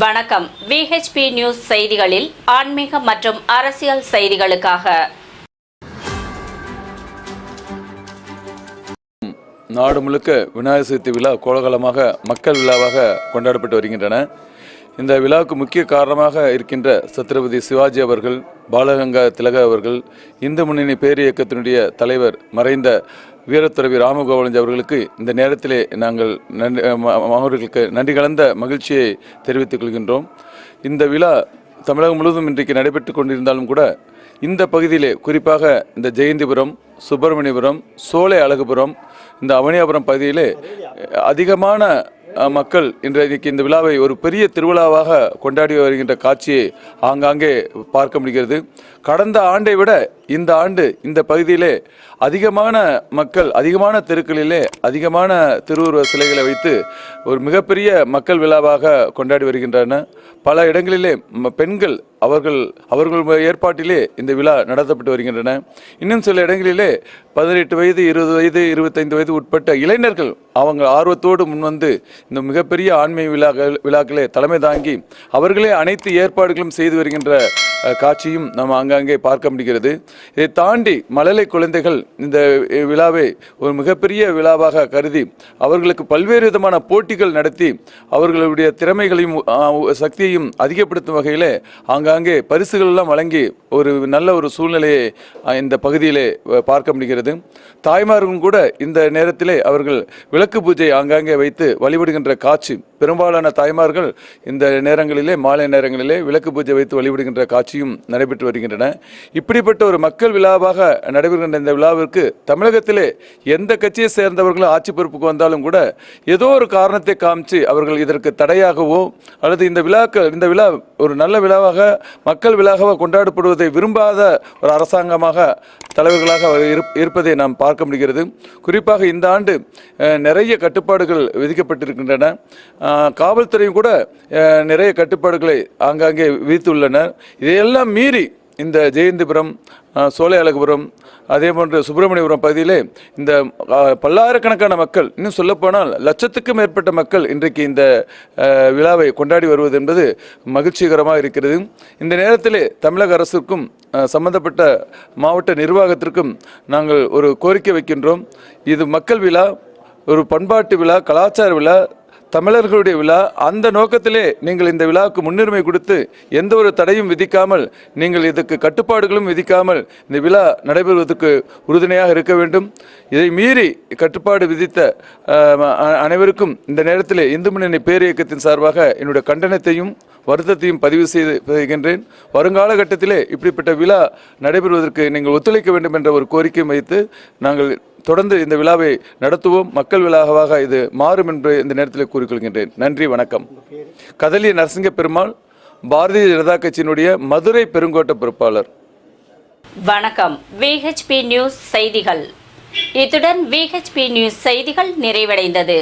வணக்கம். VHP news செய்திகளில் ஆன்மீக மற்றும் அரசியல் செய்திகளுக்காக. நாடு முழுக்க விநாயகர் சதுர்த்தி விழா கோலகலமாக மக்கள் விழாவாக கொண்டாடப்பட்டு வருகின்றன. இந்த விழாவுக்கு முக்கிய காரணமாக இருக்கின்ற சத்ரபதி சிவாஜி அவர்கள் பாலகங்கா திலக அவர்கள் இந்து முன்னணி பேர் இயக்கத்தினுடைய தலைவர் மறைந்த வீரத்துறவி ராமகோபாலஞ்சி அவர்களுக்கு இந்த நேரத்திலே நாங்கள் நன்றி அவர்களுக்கு நன்றி கலந்த மகிழ்ச்சியை தெரிவித்துக் கொள்கின்றோம். இந்த விழா தமிழகம் முழுவதும் இன்றைக்கு நடைபெற்று கொண்டிருந்தாலும் கூட இந்த பகுதியிலே குறிப்பாக இந்த ஜெயந்திபுரம் சுப்பிரமணியபுரம் சோலை அழகுபுரம் இந்த அவனியாபுரம் பகுதியிலே அதிகமான மக்கள் இன்றைக்கு இந்த விழாவை ஒரு பெரிய திருவிழாவாக கொண்டாடி வருகின்ற காட்சியை ஆங்காங்கே பார்க்க முடிகிறது. கடந்த ஆண்டை விட இந்த ஆண்டு இந்த பகுதியிலே அதிகமான மக்கள் அதிகமான தெருக்களிலே அதிகமான திருவுருவ சிலைகளை வைத்து ஒரு மிகப்பெரிய மக்கள் விழாவாக கொண்டாடி வருகின்றன. பல இடங்களிலே ம- பெண்கள் அவர்கள் அவர்கள் ஏற்பாட்டிலே இந்த விழா நடத்தப்பட்டு வருகின்றன. இன்னும் சில இடங்களிலே பதினெட்டு வயது இருபது வயது இருபத்தைந்து வயது உட்பட்ட இளைஞர்கள் அவங்க ஆர்வத்தோடு முன்வந்து இந்த மிகப்பெரிய ஆன்மீக விழாக்கள் விழாக்களே தலைமை தாங்கி அவர்களே அனைத்து ஏற்பாடுகளும் செய்து வருகின்ற காட்சியும் நம்ம அங்கங்கே பார்க்க முடிகிறது. இதை தாண்டி மழலை குழந்தைகள் இந்த விழாவை ஒரு மிகப்பெரிய விழாவாக கருதி அவர்களுக்கு பல்வேறு விதமான போட்டிகள் நடத்தி அவர்களுடைய திறமைகளையும் சக்தியையும் அதிகப்படுத்தும் வகையிலே ஆங்காங்கே பரிசுகளெல்லாம் வழங்கி ஒரு நல்ல ஒரு சூழ்நிலையை இந்த பகுதியிலே பார்க்க முடிகிறது. தாய்மார்களும் கூட இந்த நேரத்திலே அவர்கள் விளக்கு பூஜை ஆங்காங்கே வைத்து வழிபடுகின்ற காட்சி பெரும்பாலான தாய்மார்கள் இந்த நேரங்களிலே மாலை நேரங்களிலே விளக்கு பூஜை வைத்து வழிபடுகின்ற காட்சியும் நடைபெற்று வருகின்றன. இப்படிப்பட்ட ஒரு மக்கள் விழாவாக நடைபெறுகின்ற இந்த விழாவிற்கு தமிழகத்திலே எந்த கட்சியை சேர்ந்தவர்களும் ஆட்சி பொறுப்புக்கு வந்தாலும் கூட ஏதோ ஒரு காரணத்தை காமிச்சு அவர்கள் இதற்கு தடையாகவோ அல்லது இந்த விழாக்கள் இந்த விழா ஒரு நல்ல விழாவாக மக்கள் விழாவாக கொண்டாடப்படுவதை விரும்பாத ஒரு அரசாங்கமாக தலைவர்களாக இருப்- இருப்பதை நாம் பார்க்க முடிகிறது. குறிப்பாக இந்த ஆண்டு நிறைய கட்டுப்பாடுகள் விதிக்கப்பட்டிருக்கின்றன. காவல்துறையும் கூட நிறைய கட்டுப்பாடுகளை ஆங்காங்கே விதித்துள்ளனர். இதையெல்லாம் மீறி இந்த ஜெயந்திபுரம் சோலை அழகுபுரம் அதே போன்று சுப்பிரமணியபுரம் பகுதியிலே இந்த பல்லாயிரக்கணக்கான மக்கள் இன்னும் சொல்லப்போனால் லட்சத்துக்கும் மேற்பட்ட மக்கள் இன்றைக்கு இந்த விழாவை கொண்டாடி வருவது என்பது மகிழ்ச்சிகரமாக இருக்கிறது. இந்த நேரத்திலே தமிழக அரசுக்கும் சம்பந்தப்பட்ட மாவட்ட நிர்வாகத்திற்கும் நாங்கள் ஒரு கோரிக்கை வைக்கின்றோம். இது மக்கள் விழா ஒரு பண்பாட்டு விழா கலாச்சார விழா தமிழர்களுடைய விழா அந்த நோக்கத்திலே நீங்கள் இந்த விழாவுக்கு முன்னுரிமை கொடுத்து எந்த ஒரு தடையும் விதிக்காமல் நீங்கள் இதுக்கு கட்டுப்பாடுகளும் விதிக்காமல் இந்த விழா நடைபெறுவதற்கு உறுதுணையாக இருக்க வேண்டும். இதை மீறி கட்டுப்பாடு விதித்த அனைவருக்கும் இந்த நேரத்தில் இந்து முன்னணி பேரியக்கத்தின் சார்பாக என்னுடைய கண்டனத்தையும் வருத்தத்தையும் பதிவு செய்து செய்கின்றேன். வருங்கால கட்டத்திலே இப்படிப்பட்ட விழா நடைபெறுவதற்கு நீங்கள் ஒத்துழைக்க வேண்டும் என்ற ஒரு கோரிக்கையும் வைத்து நாங்கள் தொடர்ந்து இந்த விழாவை நடத்துவோம். மக்கள் விழாவாக இது மாறும் என்று இந்த நேரத்தில் கூறிக்கொள்கின்றேன். நன்றி வணக்கம். கதலி நரசிங்க பெருமாள் பாரதிய ஜனதா கட்சியினுடைய மதுரை பெருங்கோட்ட பொறுப்பாளர். வணக்கம். விஹெச்பி நியூஸ் செய்திகள். இத்துடன் விஹெச்பி நியூஸ் செய்திகள் நிறைவடைந்தது.